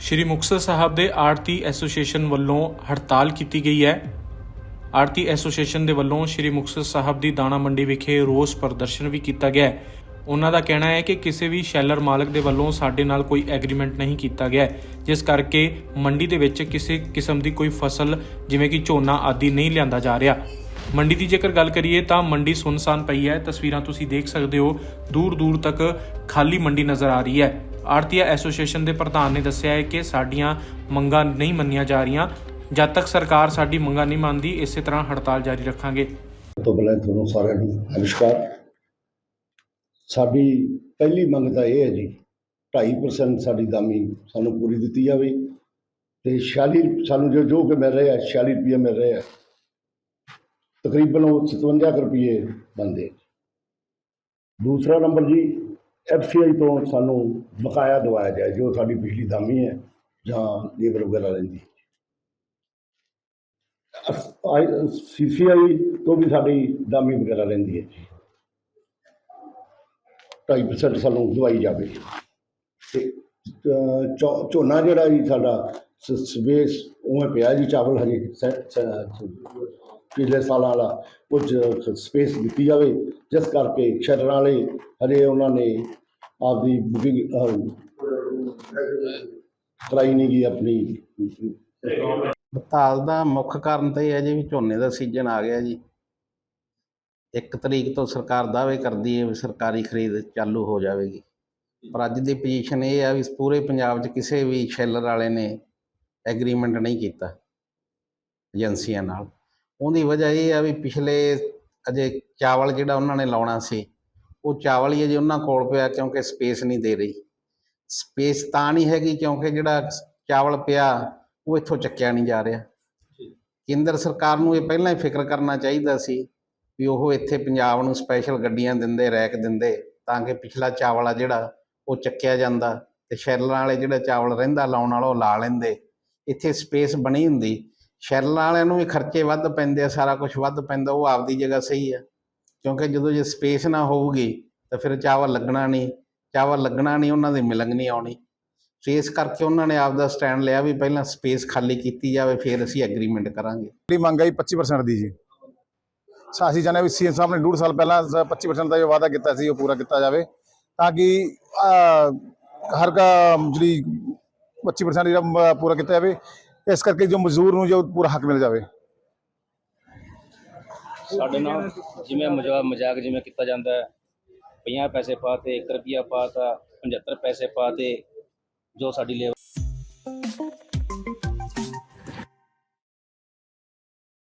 ਸ਼੍ਰੀ ਮੁਕਤਸਰ ਸਾਹਿਬ ਦੇ ਆੜਤੀ ਐਸੋਸੀਏਸ਼ਨ ਵੱਲੋਂ ਹੜਤਾਲ ਕੀਤੀ ਗਈ ਹੈ। ਆੜਤੀ ਐਸੋਸੀਏਸ਼ਨ ਦੇ ਵੱਲੋਂ ਸ਼੍ਰੀ ਮੁਕਤਸਰ ਸਾਹਿਬ ਦੀ ਦਾਣਾ ਮੰਡੀ ਵਿਖੇ ਰੋਸ ਪ੍ਰਦਰਸ਼ਨ ਵੀ ਕੀਤਾ ਗਿਆ ਹੈ। ਉਹਨਾਂ ਦਾ ਕਹਿਣਾ ਹੈ ਕਿ ਕਿਸੇ ਵੀ ਸ਼ੈਲਰ ਮਾਲਕ ਦੇ ਵੱਲੋਂ ਸਾਡੇ ਨਾਲ ਕੋਈ ਐਗਰੀਮੈਂਟ ਨਹੀਂ ਕੀਤਾ ਗਿਆ ਜਿਸ ਕਰਕੇ ਮੰਡੀ ਦੇ ਵਿੱਚ ਕਿਸੇ ਕਿਸਮ ਦੀ ਕੋਈ ਫਸਲ, ਜਿਵੇਂ ਕਿ ਝੋਨਾ ਆਦਿ ਨਹੀਂ ਲਿਆਂਦਾ ਜਾ ਰਿਹਾ। ਮੰਡੀ ਦੀ ਜੇਕਰ ਗੱਲ ਕਰੀਏ ਤਾਂ ਮੰਡੀ ਸੁਨਸਾਨ ਪਈ ਹੈ। ਤਸਵੀਰਾਂ ਤੁਸੀਂ ਦੇਖ ਸਕਦੇ ਹੋ। ਦੂਰ ਦੂਰ ਤੱਕ ਖਾਲੀ ਮੰਡੀ ਨਜ਼ਰ ਆ ਰਹੀ ਹੈ। ਆੜਤੀਆ ਐਸੋਸੀਏਸ਼ਨ ਦੇ ਪ੍ਰਧਾਨ ਨੇ ਦੱਸਿਆ ਹੈ ਕਿ ਸਾਡੀਆਂ ਮੰਗਾਂ ਨਹੀਂ ਮੰਨੀਆਂ ਜਾ ਰਹੀਆਂ। ਜਦ ਤੱਕ ਸਰਕਾਰ ਸਾਡੀ ਮੰਗਾਂ ਨਹੀਂ ਮੰਨਦੀ, ਇਸੇ ਤਰ੍ਹਾਂ ਹੜਤਾਲ ਜਾਰੀ ਰੱਖਾਂਗੇ। ਤੋਂ ਪਹਿਲਾਂ ਤੁਹਾਨੂੰ ਸਾਰਿਆਂ ਨੂੰ ਨਮਸਕਾਰ। ਸਾਡੀ ਪਹਿਲੀ ਮੰਗ ਤਾਂ ਇਹ ਹੈ ਜੀ 2.5% ਸਾਡੀ ਦਾਮੀ ਸਾਨੂੰ ਪੂਰੀ ਦਿੱਤੀ ਜਾਵੇ ਤੇ 46 ਸਾਨੂੰ ਜੋ ਜੋ ਕਿ ਮਿਲ ਰਿਹਾ 46 ਰੁਪਏ ਮਿਲ ਰਿਹਾ। ਤਕਰੀਬਨ ਉਹ 57 ਕੁ ਰੁਪਏ ਬੰਦੇ ਦੂਸਰਾ ਨੰਬਰ ਜੀ ਐਫਸੀਆਈ ਤੋਂ ਸਾਨੂੰ ਬਕਾਇਆ ਦਵਾਇਆ ਜਾਏ, ਜੋ ਸਾਡੀ ਬਿਜਲੀ ਦਾਮੀ ਹੈ, ਜਾਂ ਲੇਬਰ ਵਗੈਰਾ ਰਹਿੰਦੀ ਸੀਸੀਆਈ ਤੋਂ ਵੀ ਸਾਡੀ ਦਾਮੀ ਵਗੈਰਾ ਰਹਿੰਦੀ ਹੈ ਜੀ। 2.5% ਸਾਨੂੰ ਦਵਾਈ ਜਾਵੇ। ਤੇ ਝੋਨਾ ਜਿਹੜਾ ਜੀ ਸਾਡਾ ਸ- ਉਵੇਂ ਪਿਆ ਜੀ, ਚਾਵਲ ਹਜੇ ਪਿਛਲੇ ਸਾਲਾਂ ਵਾਲਾ ਕੁਝ ਸਪੇਸ ਦਿੱਤੀ ਜਾਵੇ, ਜਿਸ ਕਰਕੇ ਸ਼ਟਰਾਂ ਵਾਲੇ ਹਜੇ ਉਹਨਾਂ ਨੇ ਆਪਦੀ ਬੁਕਿੰਗ ਕਰਾਈ ਨਹੀਂ ਗਈ ਆਪਣੀ। ਹੜਤਾਲ ਦਾ ਮੁੱਖ ਕਾਰਨ ਤਾਂ ਇਹ ਹੈ ਜੀ ਵੀ ਝੋਨੇ ਦਾ ਸੀਜ਼ਨ ਆ ਗਿਆ ਜੀ। ਇੱਕ ਤਰੀਕ ਤੋਂ ਸਰਕਾਰ ਦਾਅਵੇ ਕਰਦੀ ਹੈ ਵੀ ਸਰਕਾਰੀ ਖਰੀਦ ਚਾਲੂ ਹੋ ਜਾਵੇਗੀ। ਪਰ ਅੱਜ ਦੀ ਪੋਜੀਸ਼ਨ ਇਹ ਆ ਵੀ ਪੂਰੇ ਪੰਜਾਬ 'ਚ ਕਿਸੇ ਵੀ ਸ਼ੈਲਰ ਵਾਲੇ ਨੇ ਐਗਰੀਮੈਂਟ ਨਹੀਂ ਕੀਤਾ ਏਜੰਸੀਆਂ ਨਾਲ। ਉਹਦੀ ਵਜ੍ਹਾ ਇਹ ਆ ਵੀ ਪਿਛਲੇ ਅਜੇ ਚਾਵਲ ਜਿਹੜਾ ਉਹਨਾਂ ਨੇ ਲਾਉਣਾ ਸੀ ਉਹ ਚਾਵਲ ਹੀ ਅਜੇ ਉਹਨਾਂ ਕੋਲ ਪਿਆ ਕਿਉਂਕਿ ਸਪੇਸ ਨਹੀਂ ਦੇ ਰਹੀ। ਸਪੇਸ ਤਾਂ ਨਹੀਂ ਹੈਗੀ ਕਿਉਂਕਿ ਜਿਹੜਾ ਚਾਵਲ ਪਿਆ ਉਹ ਇੱਥੋਂ ਚੱਕਿਆ ਨਹੀਂ ਜਾ ਰਿਹਾ। ਕੇਂਦਰ ਸਰਕਾਰ ਨੂੰ ਇਹ ਪਹਿਲਾਂ ਹੀ ਫਿਕਰ ਕਰਨਾ ਚਾਹੀਦਾ ਸੀ ਵੀ ਉਹ ਇੱਥੇ ਪੰਜਾਬ ਨੂੰ ਸਪੈਸ਼ਲ ਗੱਡੀਆਂ ਦਿੰਦੇ ਰੈਕ ਦਿੰਦੇ ਤਾਂ ਕਿ ਪਿਛਲਾ ਚਾਵਲ ਆ ਜਿਹੜਾ ਉਹ ਚੱਕਿਆ ਜਾਂਦਾ ਤੇ ਸ਼ੈਲਰਾਂ ਵਾਲੇ ਜਿਹੜਾ ਚਾਵਲ ਰਹਿੰਦਾ ਲਾਉਣ ਵਾਲਾ ਉਹ ਲਾ ਲੈਂਦੇ। ਇੱਥੇ ਸਪੇਸ ਬਣੀ ਹੁੰਦੀ। ਸ਼ੈਲਰਾਂ ਵਾਲਿਆਂ ਨੂੰ ਵੀ ਖਰਚੇ ਵੱਧ ਪੈਂਦੇ ਆ, ਸਾਰਾ ਕੁਝ ਵੱਧ ਪੈਂਦਾ, ਉਹ ਆਪਦੀ ਜਗ੍ਹਾ ਸਹੀ ਆ। ਕਿਉਂਕਿ ਜਦੋਂ ਜੇ ਸਪੇਸ ਨਾ ਹੋਊਗੀ, ਤਾਂ ਫਿਰ ਚਾਵਲ ਲੱਗਣਾ ਨਹੀਂ ਚਾਵਲ ਲੱਗਣਾ ਨਹੀਂ, ਉਹਨਾਂ ਦੀ ਮਿਲੰਗ ਨਹੀਂ ਆਉਣੀ। ਸੋ ਇਸ ਕਰਕੇ ਉਹਨਾਂ ਨੇ ਆਪਦਾ ਸਟੈਂਡ ਲਿਆ ਵੀ ਪਹਿਲਾਂ ਸਪੇਸ ਖਾਲੀ ਕੀਤੀ ਜਾਵੇ, ਫਿਰ ਅਸੀਂ ਐਗਰੀਮੈਂਟ ਕਰਾਂਗੇ। ਦੀ ਮੰਗ ਆਈ ਜੀ 25% ਦੀ ਜੀ। ਸਾ ਅਸੀਂ ਚਾਹੁੰਦੇ ਹਾਂ ਵੀ ਸੀਐਮ ਸਾਹਿਬ ਨੇ ਡੂਢ ਸਾਲ ਪਹਿਲਾਂ ਸ- 25% ਦਾ ਜੋ ਵਾਅਦਾ ਕੀਤਾ ਸੀ, ਉਹ ਪੂਰਾ ਕੀਤਾ ਜਾਵੇ, ਤਾਂ ਕਿ ਹਰ ਕਾ ਜਿਹੜੀ 25% ਜਿਹੜਾ ਪੂਰਾ ਕੀਤਾ ਜਾਵੇ ਇਸ ਕਰਕੇ ਜੋ ਮਜ਼ਦੂਰ ਨੂੰ ਜੋ ਪੂਰਾ ਹੱਕ ਮਿਲ ਜਾਵੇ। ਸਾਡੇ ਨਾਲ ਜਿਵੇਂ ਮਜ਼ਾਕ ਮਜ਼ਾਕ ਜਿਵੇਂ ਕੀਤਾ ਜਾਂਦਾ ਹੈ। 50 ਪੈਸੇ ਪਾ ਪਾਤੇ 1 ਰੁਪਿਆ ਪਾਤਾ 75 ਪੈਸੇ ਪਾ ਤੇ ਜੋ ਸਾਡੀ ਲੇਬਰ